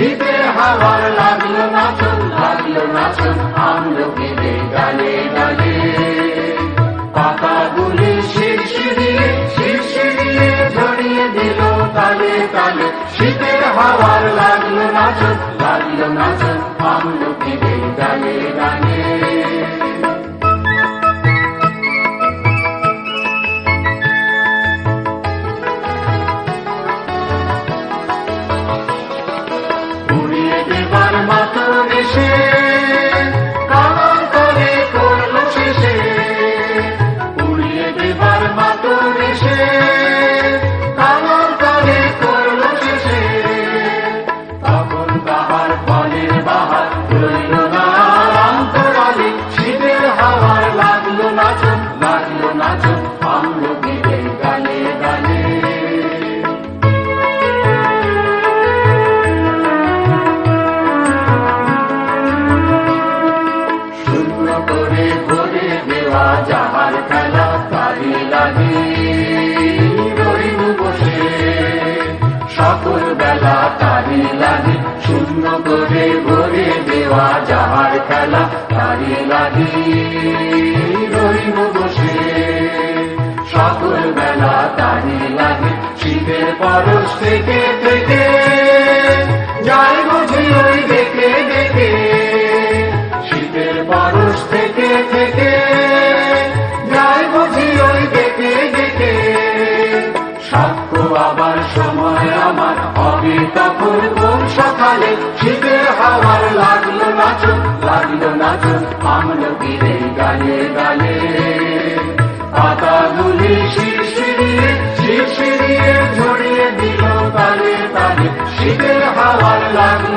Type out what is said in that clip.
শীতের হাওয়ার লাগল নাচন লাগল নাচন আমলকিরে ডালে ডালে পাতাগুলি শিরশিরিয়ে শিরশিরিয়ে ঝরিয়ে দিল তালে তালে। শীতের হাওয়ার লাগল নাচন লাগল নাচন সকল বেলা তারি লাগে শূন্য করে ভরে দেওয়া যাহার খেলা, তারি লাগে রইব বসে সকল বেলা তারি লাগে শীতের পরশ থেকে থেকে যায় সময় আমার হবে তখন কোন সকালে শীতের হাওয়ার লাগল নাচন লাগল নাচন আমলো গিরে গালে গালে পাতাগুলি শিরশিরিয়ে শিরশিরিয়ে ঝরিয়ে দিল তালে তালে শীতের হাওয়ার লাগল